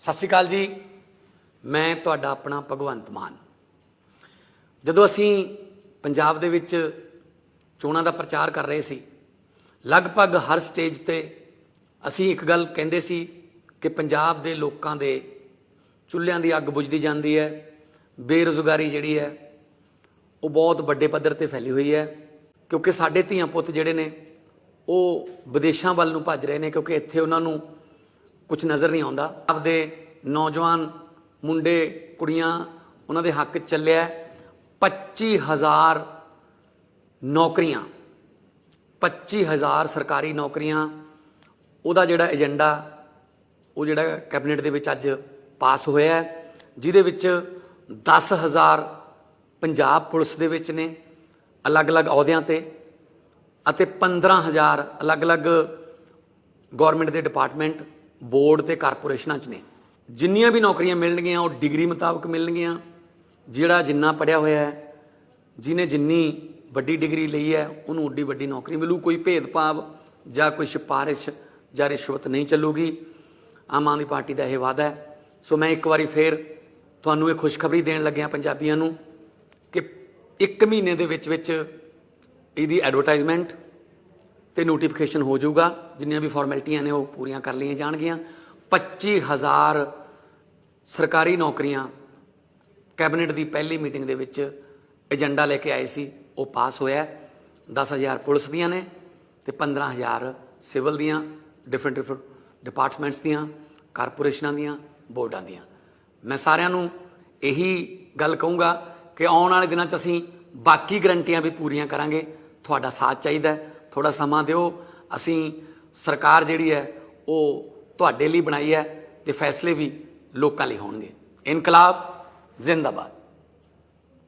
ਸਤਿ ਸ਼੍ਰੀ ਅਕਾਲ ਜੀ। ਮੈਂ ਤੁਹਾਡਾ ਆਪਣਾ ਭਗਵੰਤ ਮਾਨ। ਜਦੋਂ ਅਸੀਂ ਪੰਜਾਬ ਦੇ ਵਿੱਚ ਚੋਣਾਂ ਦਾ ਪ੍ਰਚਾਰ ਕਰ ਰਹੇ ਸੀ, ਲਗਭਗ ਹਰ ਸਟੇਜ ਤੇ ਅਸੀਂ ਇੱਕ ਗੱਲ ਕਹਿੰਦੇ ਸੀ ਕਿ ਪੰਜਾਬ ਦੇ ਲੋਕਾਂ ਦੇ ਚੁੱਲ੍ਹਿਆਂ ਦੀ ਅੱਗ ਬੁਝਦੀ ਜਾਂਦੀ ਹੈ, ਬੇਰੁਜ਼ਗਾਰੀ ਜਿਹੜੀ ਹੈ, ਉਹ ਬਹੁਤ ਵੱਡੇ ਪੱਧਰ ਤੇ ਫੈਲੀ ਹੋਈ ਹੈ, ਕਿਉਂਕਿ ਸਾਡੇ ਧੀਆਂ ਪੁੱਤ ਜਿਹੜੇ ਨੇ, ਉਹ ਵਿਦੇਸ਼ਾਂ ਵੱਲ ਨੂੰ ਭੱਜ ਰਹੇ ਨੇ, ਕਿਉਂਕਿ ਇੱਥੇ ਉਹਨਾਂ ਨੂੰ ਕੁਝ ਨਜ਼ਰ ਨਹੀਂ ਆਉਂਦਾ ਆਪਦੇ ਨੌਜਵਾਨ ਮੁੰਡੇ, ਕੁੜੀਆਂ, ਉਹਨਾਂ ਦੇ ਹੱਕ 'ਚ ਚੱਲਿਆ ਹੈ। 25000 ਨੌਕਰੀਆਂ 25000 ਸਰਕਾਰੀ ਨੌਕਰੀਆਂ, ਉਹਦਾ ਜਿਹੜਾ ਏਜੰਡਾ, ਉਹ ਜਿਹੜਾ ਕੈਬਨਿਟ ਦੇ ਵਿੱਚ ਅੱਜ ਪਾਸ ਹੋਇਆ ਜਿਹਦੇ ਵਿੱਚ 10000 ਪੰਜਾਬ ਪੁਲਿਸ ਦੇ ਵਿੱਚ ਨੇ, ਅਲੱਗ-ਅਲੱਗ ਅਹੁਦਿਆਂ ਤੇ ਅਤੇ 15000 ਅਲੱਗ-ਅਲੱਗ ਗਵਰਨਮੈਂਟ ਦੇ ਡਿਪਾਰਟਮੈਂਟ ਬੋਰਡ ਤੇ ਕਾਰਪੋਰੇਸ਼ਨਾਂ 'ਚ ਨੇ। ਜਿੰਨੀਆਂ ਵੀ ਨੌਕਰੀਆਂ ਮਿਲਣਗੀਆਂ, ਉਹ ਡਿਗਰੀ ਮੁਤਾਬਕ ਮਿਲਣਗੀਆਂ। ਜਿਹੜਾ ਜਿੰਨਾ ਪੜਿਆ ਹੋਇਆ ਹੈ, ਜਿਹਨੇ ਜਿੰਨੀ ਵੱਡੀ ਡਿਗਰੀ ਲਈ ਹੈ, ਉਹਨੂੰ ਉੱਡੀ ਵੱਡੀ ਨੌਕਰੀ ਮਿਲੂ। ਕੋਈ ਭੇਦਭਾਵ ਜਾਂ ਕੋਈ ਸਿਫਾਰਿਸ਼ ਜਾਂ ਰਿਸ਼ਵਤ ਨਹੀਂ ਚੱਲੂਗੀ। ਆਮ ਆਦਮੀ ਪਾਰਟੀ ਦਾ ਇਹ ਵਾਅਦਾ ਹੈ। ਸੋ ਮੈਂ ਇੱਕ ਵਾਰੀ ਫੇਰ ਤੁਹਾਨੂੰ ਇਹ ਖੁਸ਼ਖਬਰੀ ਦੇਣ ਲੱਗਿਆ ਪੰਜਾਬੀਆਂ ਨੂੰ ਕਿ ਇੱਕ ਮਹੀਨੇ ਦੇ ਵਿੱਚ ਵਿੱਚ ਇਹਦੀ ਐਡਵਰਟਾਈਜ਼ਮੈਂਟ ਤੇ ਨੋਟੀਫਿਕੇਸ਼ਨ ਹੋ ਜਾਊਗਾ। ਜਿੰਨੀਆਂ ਵੀ ਫਾਰਮੈਲਿਟੀਆਂ ਨੇ ਉਹ ਪੂਰੀਆਂ ਕਰ ਲਈਆਂ ਜਾਣਗੀਆਂ। 25000 ਸਰਕਾਰੀ ਨੌਕਰੀਆਂ ਕੈਬਨਿਟ ਦੀ ਪਹਿਲੀ ਮੀਟਿੰਗ ਦੇ ਵਿੱਚ ਏਜੰਡਾ ਲੈ ਕੇ ਆਏ ਸੀ। ਉਹ ਪਾਸ ਹੋਇਆ ਹੈ। 10000 ਪੁਲਿਸ ਦੀਆਂ ਨੇ ਤੇ 15000 ਸਿਵਲ ਦੀਆਂ ਡਿਫਰੈਂਟ ਡਿਫਰੈਂਟ ਡਿਪਾਰਟਮੈਂਟਸ ਦੀਆਂ, ਕਾਰਪੋਰੇਸ਼ਨਾਂ ਦੀਆਂ, ਬੋਰਡਾਂ ਦੀਆਂ। ਮੈਂ ਸਾਰਿਆਂ ਨੂੰ ਇਹੀ ਗੱਲ ਕਹੂੰਗਾ ਕਿ ਆਉਣ ਵਾਲੇ ਦਿਨਾਂ 'ਚ ਅਸੀਂ ਬਾਕੀ ਗਰੰਟੀਆਂ ਵੀ ਪੂਰੀਆਂ ਕਰਾਂਗੇ। ਤੁਹਾਡਾ ਸਾਥ ਚਾਹੀਦਾ ਹੈ। ਥੋੜਾ ਸਮਾਂ ਦਿਓ। ਅਸੀਂ ਸਰਕਾਰ ਜਿਹੜੀ ਹੈ, ਉਹ ਤੁਹਾਡੇ ਲਈ ਬਣਾਈ ਹੈ ਤੇ ਫੈਸਲੇ ਵੀ ਲੋਕਾਂ ਲਈ ਹੋਣਗੇ। ਇਨਕਲਾਬ ਜ਼ਿੰਦਾਬਾਦ।